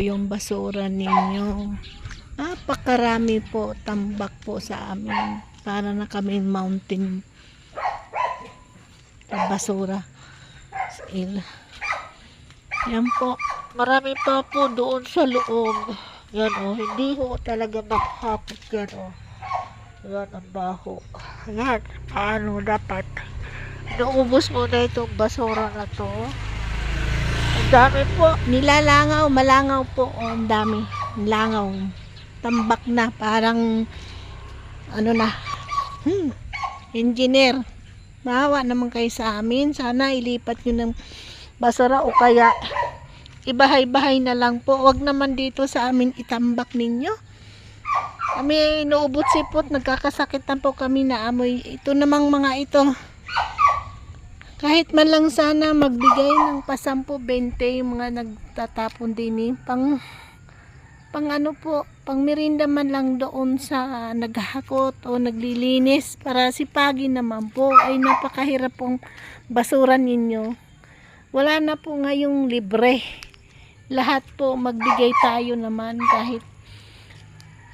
yung basura ninyo. Napakarami po, tambak po sa amin. Para na kami mountain basura sa il. Yan po. Marami pa po doon sa loob. Yan o, hindi ho talaga makahapot yan o. Yan ang baho. Yan, paano dapat. Naubos mo na itong basura na to. Dami po. Nilalangaw, malangaw po. O, ang dami. Langaw. Tambak na. Parang, ano na. Hmm. Engineer. Maawa naman kayo sa amin. Sana ilipat nyo ng basura o kaya ibahay-bahay na lang po. Huwag naman dito sa amin itambak ninyo. Kami inuubot sipot, nagkakasakit na po kami na amoy. Ito namang mga ito. Kahit man lang sana magbigay ng pasampo 20 yung mga nagtatapon din eh. Pang, pang ano po, pang merinda man lang doon sa naghahakot o naglilinis para sipagin naman po ay napakahirap pong basura ninyo. Wala na po ngayong libre. Lahat po magbigay tayo naman kahit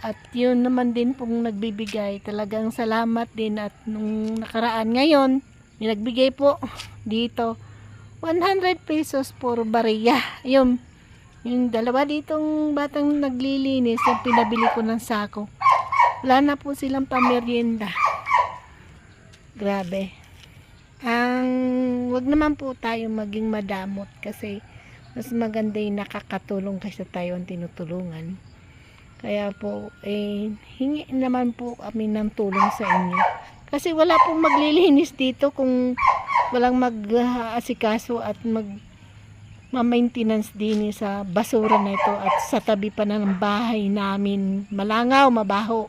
at yun naman din pong nagbibigay. Talagang salamat din at nung nakaraan ngayon, may nagbigay po dito 100 pesos por bariya. Yung, yung dalawa ditong batang naglilinis yung pinabili ko ng sako. Wala na po silang pamerienda. Grabe. Ang wag naman po tayo maging madamot kasi mas maganda yung nakakatulong kaysa tayo ang tinutulungan. Kaya po, eh, hingi naman po kami ng tulong sa inyo. Kasi wala pong maglilinis dito kung walang mag-asikaso at mag ma-maintenance din sa basura na ito at sa tabi pa ng bahay namin malangaw, mabaho.